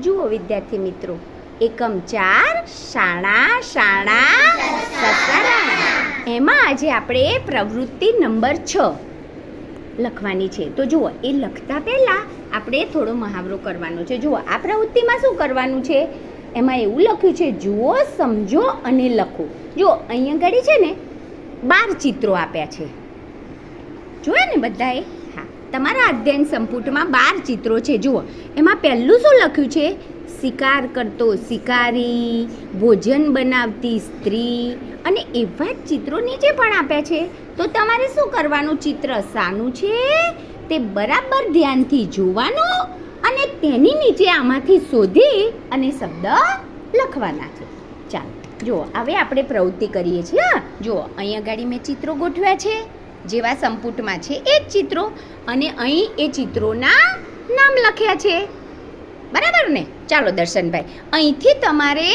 જુઓ વિદ્યાર્થી મિત્રો, એકમ ચાર શાણા શાણા સસારાણા એમાં આજે આપણે પ્રવૃત્તિ નંબર છ લખવાની છે. તો જુઓ, એ લખતા પહેલાં આપણે થોડો મહાવરો કરવાનો છે. જુઓ, આ પ્રવૃત્તિમાં શું કરવાનું છે? એમાં એવું લખ્યું છે, જુઓ, સમજો અને લખો. જુઓ, અહીંયા ઘડી છે ને, બાર ચિત્રો આપ્યા છે. જોયા ને બધાએ? તમારા અધ્યયન સંપુટમાં બાર ચિત્રો છે. જુઓ, એમાં પહેલું શું લખ્યું છે? શિકાર કરતો શિકારી, ભોજન બનાવતી સ્ત્રી અને એવા જ ચિત્રો નીચે પણ આપ્યા છે. તો તમારે શું કરવાનું? ચિત્ર શાનું છે? તે બરાબર ધ્યાનથી જોવાનું અને તેની નીચે આમાંથી શોધી અને શબ્દ લખવાના છે. ચાલો, જુઓ, હવે આપણે પ્રવૃત્તિ કરીએ છીએ, હા? જુઓ અહીંયા આગળ મેં ચિત્રો ગોઠવ્યા છે. જેવા સંપુટમાં છે એ જ ચિત્રો અને અહીં એ ચિત્રોના નામ લખ્યા છે. બરાબર ને? ચાલો દર્શનભાઈ અહીંથી તમારે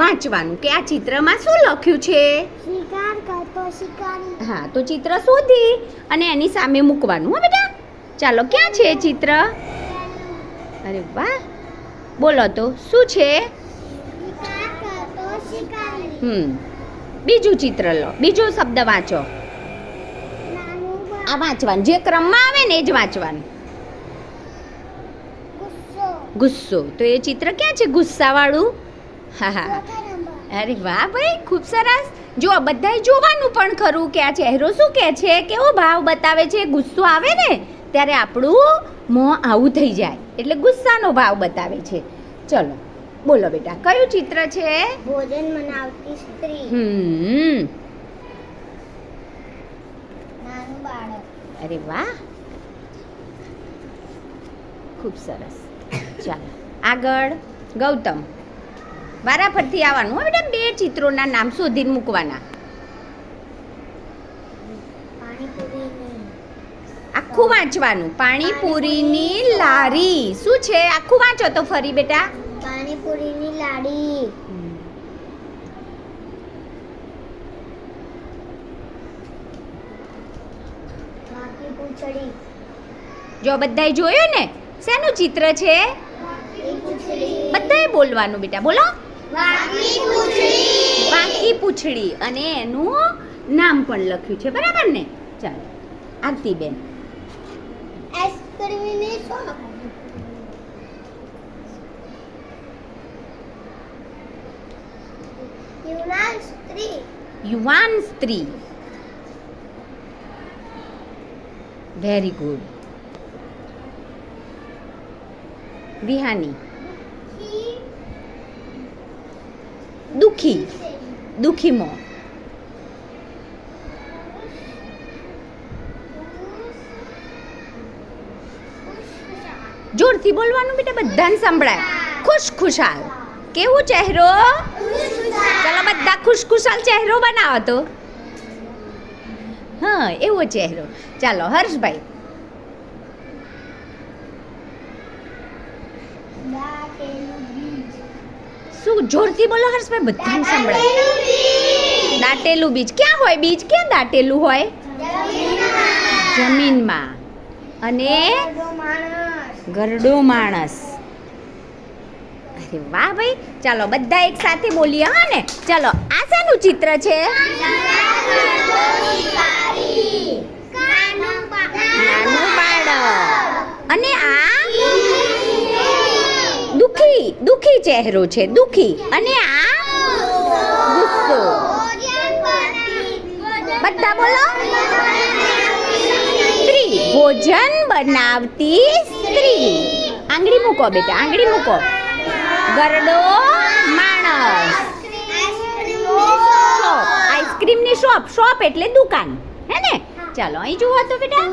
વાંચવાનું કે આ ચિત્રમાં શું લખ્યું છે? શિકાર કરતો શિકારી. હા તો ચિત્ર શોધી અને એની સામે મૂકવાનું હો બેટા. ચાલો ક્યાં છે ચિત્ર? અરે વાહ! બોલો તો શું છે? શિકાર કરતો શિકારી. હમ બીજું ચિત્ર લો બીજો શબ્દ વાંચો. આ વાંચવાનું. જે ક્રમમાં આવે ને એ જ વાંચવાનું. ગુસ્સો. તો એ ચિત્ર ક્યાં છે? ગુસ્સાવાળું? હા હા. અરે વાહ ભાઈ ખૂબ સરસ. જો બધાય જોવાનું પણ ખરું કે આ ચહેરો શું કહે છે? કેવો ભાવ બતાવે છે? ગુસ્સો આવે ને ત્યારે આપણું મોં આવું થઈ જાય. એટલે ગુસ્સાનો ભાવ બતાવે છે. ચલો બોલો બેટા કયું ચિત્ર છે? ભોજન મનાવતી સ્ત્રી. હમ નાનું બાળક. અરે વાહ. ખૂબ સરસ. ચાલો આગળ ગૌતમ. વારાફરતી આવવાનું હવે બેટા બે ચિત્રોના નામ શોધીને મૂકવાના. આખું વાંચવાનું. પાણીપુરીની લારી. શું છે? આખું વાંચો તો ફરી બેટા. પાણીપુરીની લાડી બાકી પૂંછડી જો બધાએ જોયું ને? શેનું ચિત્ર છે? બધાએ બોલવાનું બેટા બોલો. વાંકી પૂંછડી. અને એનું નામ પણ લખ્યું છે બરાબર ને? ચાલો આઈસ્ક્રીમની શોપ યુનાન સ્ત્રી. યુવાન સ્ત્રી. વેરી ગુડ વિહાની દુખી દુખી મો જોરથી બોલવાનું બેટા બધાને સંભળાય. ખુશ ખુશાલ કેવું ચહેરો? ચાલો બધા ખુશ ખુશાલ ચહેરો બનાવો તો. હા, એવો ચહેરો. ચાલો, હર્ષભાઈ. શું જોરથી બોલો હર્ષભાઈ બધાને સંભળાય. દાટેલું બીજ. ક્યાં હોય બીજ? ક્યાં દાટેલું હોય? જમીનમાં. અને ગરડો માણસ. અરે વાહ ભાઈ. ચાલો, બધા એક સાથે બોલીએ, હા ને? ચાલો, આ શેનું ચિત્ર છે? અને આ? દુખી દુખી ચહેરો છે દુખી. અને આ? ગુસ્સો. બધા બોલો. સ્ત્રી ભોજન બનાવતી સ્ત્રી. આંગળી મૂકો બેટા આંગળી મૂકો. ગરડો માણસ શોપ આઈસ્ક્રીમની શોપ શોપ એટલે દુકાન. હે ને? ચાલો અહીં જુઓ તો બેટા.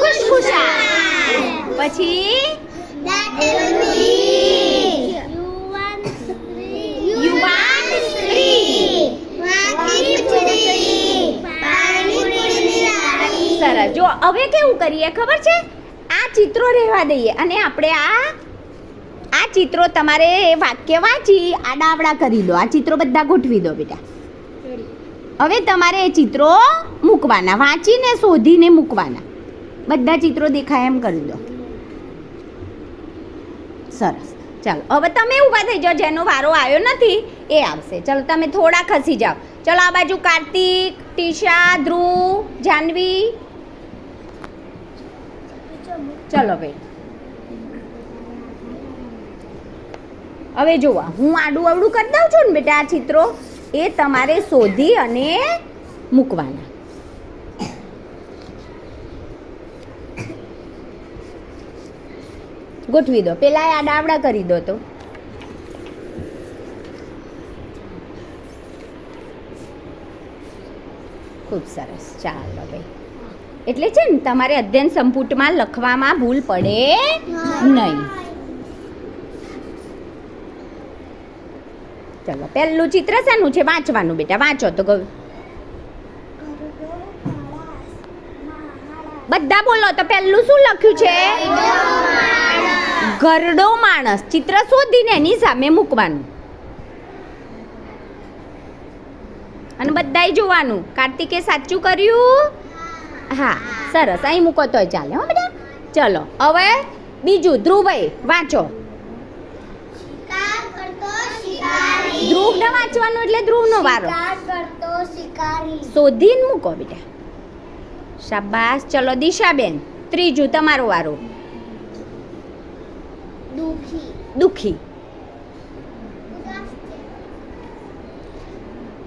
ખુશખુશા પછી? યુવાન સ્ત્રી. સરસ. જો હવે કેવું કરીએ ખબર છે? આ ચિત્રો રહેવા દઈએ અને આપણે આ આ ચિત્રો તમારે વાક્ય વાંચી આડાવડા કરી દો. આ ચિત્રો બધા ગોઠવી દો બેટા. હવે તમારે એ ચિત્રો મૂકવાના, વાંચીને શોધીને મૂકવાના. બધા ચિત્રો દેખાય એમ કરી દો. સરસ. ચાલો, હવે તમે ઊભા થઈ જાઓ, જેનો વારો આવ્યો નથી, એ આવશે. ચલો, તમે થોડા ખસી જાઓ. ચલો, આ બાજુ કાર્તિક, ટીશા, ધ્રુવ, જાનવી. ચલો, ભાઈ. હવે જોવા, હું આડું અવડું કરી દઉં છું ને બેટા આ ચિત્રો? એ તમારે શોધી અને મૂકવાના. ગોઠવી દો. પેલા આ ડાબડા કરી દો તો. ખૂબ સરસ. ચાલો ભાઈ. એટલે છે ને તમારે અધ્યયન સંપુટમાં લખવામાં ભૂલ પડે નહીં. ચલો, પહેલું ચિત્ર શાનું છે? વાંચવાનું બેટા, વાંચો તો ગયું બધા બોલો તો પહેલું શું લખ્યું છે? ઘરડો માણસ. ચિત્ર શોધીને એની સામે મૂકવાનું. અને બધાય જોવાનું. કાર્તિકે સાચું કર્યું? હા, સરસ. અહીં મૂકો તોય ચાલે, હો બધા ચલો, હવે બીજું ધ્રુવભાઈ વાંચો. શિકાર ના વાંચવાનું એટલે ધ્રુવનો વારો. શોધી કરતો શોધીને મૂકો બેટા. શાબાશ. ચલો દિશાબેન ત્રીજું તમારો વારો. દુખી. દુખી.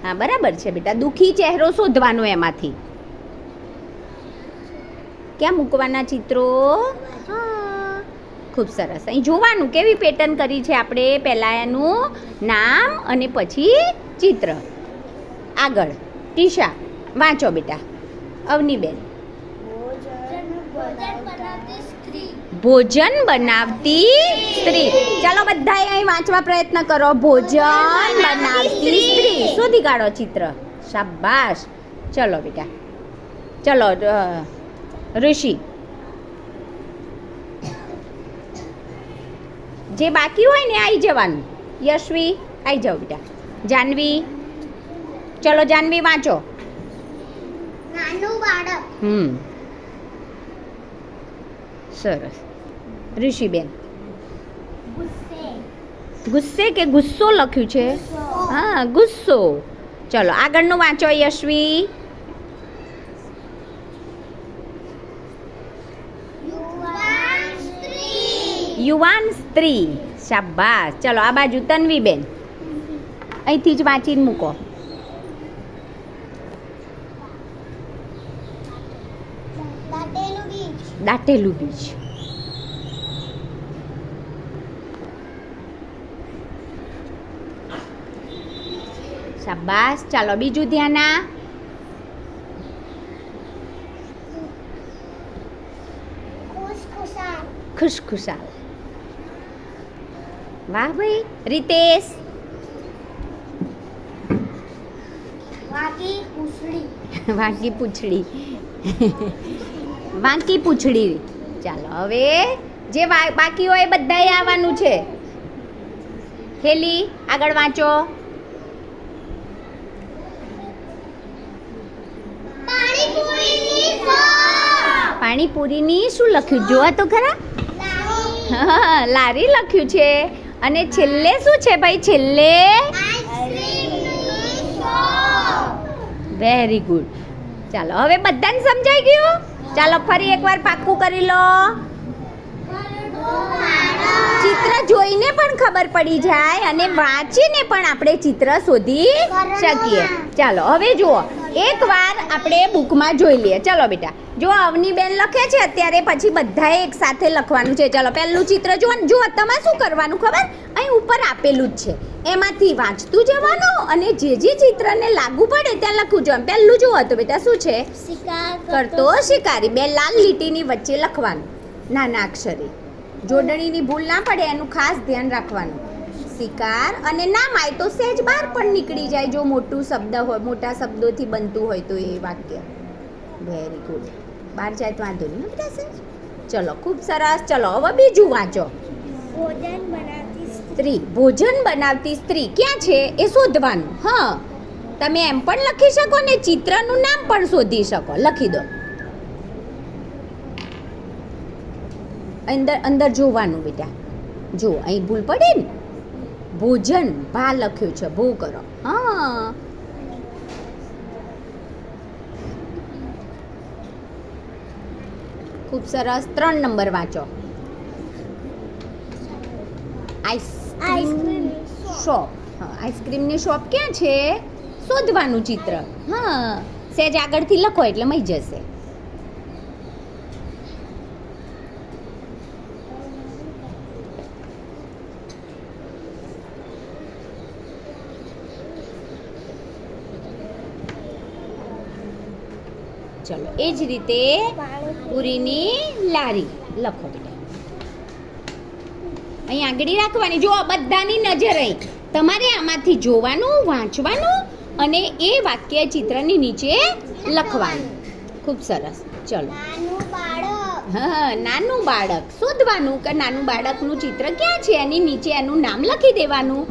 હા બરાબર છે બેટા. દુખી ચહેરો શોધવાનો એમાંથી. ક્યાં મૂકવાના ચિત્રો? હા. ખૂબ સરસ. અહીં જોવાનું કેવી પેટર્ન કરી છે આપણે? પહેલાં એનું નામ અને પછી ચિત્ર. આગળ, ટીશા, વાંચો બેટા. અવનીબેન. ભોજન બનાવતી સ્ત્રી. ચાલો બધાએ અહીં વાંચવા પ્રયત્ન કરો. ભોજન બનાવતી સ્ત્રી. શોધી કાઢો ચિત્ર? શાબાશ. ચલો બેટા. ચલો ઋષિ. જે બાકી હોય ને આવી જવાનું. યશવી આવી જાઓ બેટા. જાનવી. ચલો જાનવી વાંચો. નાનું બાળક. હમ. સરસ. ઋષિબેન. ગુસ્સે. ગુસ્સે કે ગુસ્સો લખ્યું છે? હા ગુસ્સો. ચલો આગળનું વાંચો યશવી યુવાન સ્ત્રી યુવાન સ્ત્રી શાબાશ ચલો આ બાજુ તન્વીબેન અહીંથી જ વાંચીને મૂકો દાટેલું બીજ દાટેલું બીજ શાબાશ ચાલો બીજું ધ્યાન આ ખુશખુશાલ ખુશખુશાલ વાહ ભાઈ રીતેશ? વાકી પૂછડી. વાંકી પૂછડી. વાંકી પૂછડી. ચાલો હવે જે બાકી હોય બધાએ આવવાનું છે. હેલી આગળ વાંચો. પાણીપુરીની શું લખ્યું? જોવા તો ખરા? લારી લખ્યું છે. અને છેલ્લે શું છે ભાઈ? છેલ્લે? વેરી ગુડ ચાલો, હવે બધાને સમજાઈ ગયું? ચાલો, ફરી એકવાર પાક્કું કરી લો. ચિત્ર જોઈને પણ ખબર પડી જાય અને વાંચીને પણ આપણે ચિત્ર શોધી શકીએ. ચાલો, હવે જુઓ. એકવાર આપણે બુકમાં જોઈ લઈએ. ચલો બેટા. જો અવનીબેન લખે છે અત્યારે પછી બધાએ એક સાથે લખવાનું છે. ચલો પહેલું ચિત્ર જુઓ ને. જુઓ તમારે શું કરવાનું ખબર? અહીં ઉપર આપેલું જ છે. એમાંથી વાંચતું જવાનું અને જે જે ચિત્રને લાગુ પડે ત્યાં લખવું જોવાનું. પહેલું જુઓ તો બેટા શું છે? કરતો શિકારી. બે લાલ લીટીની વચ્ચે લખવાનું. નાના અક્ષરે. જોડણીની ભૂલ ના પડે એનું ખાસ ધ્યાન રાખવાનું. શિકાર અને નામ આય તો સહેજ બહાર પણ નીકળી જાય જો મોટું શબ્દ હોય મોટા શબ્દોથી બનતું હોય તો એ વાક્ય. વેરી ગુડ બહાર જાય તો વાંધો નહીં બધા સહેજ. ચલો ખૂબ સરસ. ચલો હવે બીજું વાંચો. ભોજન બનાવતી સ્ત્રી. ભોજન બનાવતી સ્ત્રી. ક્યાં છે? એ શોધવાનું. હા. તમે એમ પણ લખી શકો ને ચિત્રનું નામ પણ શોધી શકો. લખી દો. અંદર અંદર જોવાનું બેટા. જો અહીં ભૂલ પડે ને? ભોજન ભા લખ્યું છે ભૂ કરો હા. ખૂબ સરસ ત્રણ નંબર વાંચો. Ice cream shop. હા આઈસ્ક્રીમની શોપ ક્યાં છે? શોધવાનું ચિત્ર. હા. સેજ આગળથી લખો એટલે મળી જશે. ચલો. એ જ રીતે પૂરીની લારી. લખો અહીં આગળ રાખવાની. જો બધાની નજર રહી તમારે આમાંથી જોવાનું, વાંચવાનું અને એ વાક્ય ચિત્રની નીચે લખવાનું. ખૂબ સરસ. ચલો. હા, નાનું બાળક. શોધવાનું કે નાનું બાળકનું ચિત્ર ક્યાં છે? એની નીચે એનું નામ લખી દેવાનું.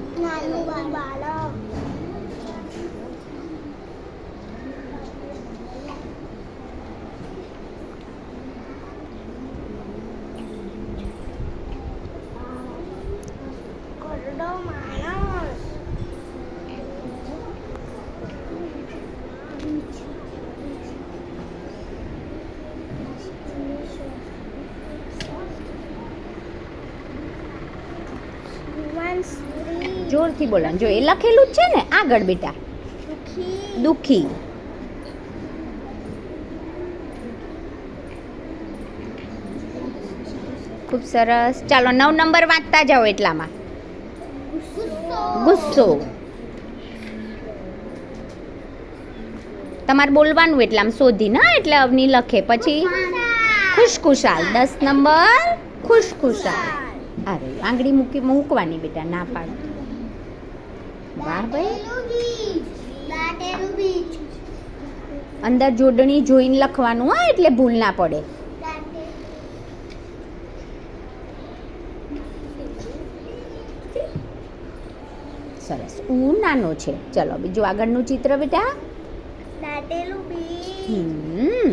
જોરથી બોલવાનું જો, એ લખેલું જ છે ને, આગળ બેટા. દુઃખી. ખૂબ સરસ. ચાલો, નવ નંબર વાંચતા જાઓ એટલામાં. ગુસ્સો. તમારે બોલવાનું એટલે આમ શોધી ના એટલે અવની લખે. પછી ખુશખુશાલ. દસ નંબર ખુશખુશાલ. અરે, આંગળી મૂકી મૂકવાની બેટા, ના પાડ. વાહ ભાઈ. અંદર જોડણી જોઈને લખવાનું હા એટલે ભૂલ ના પડે સરસ ઉ નાનો છે. ચલો બીજું આગળનું ચિત્ર બેટા? દાટેલું બી હમ.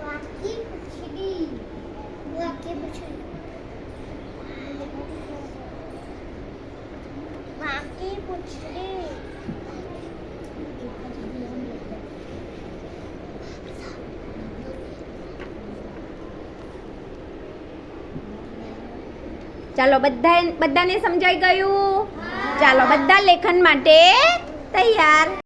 વાકી પૂછડી વાકી પૂછડી ચાલો બધા બધાને સમજાઈ ગયું? ચાલો બધા લેખન માટે તૈયાર.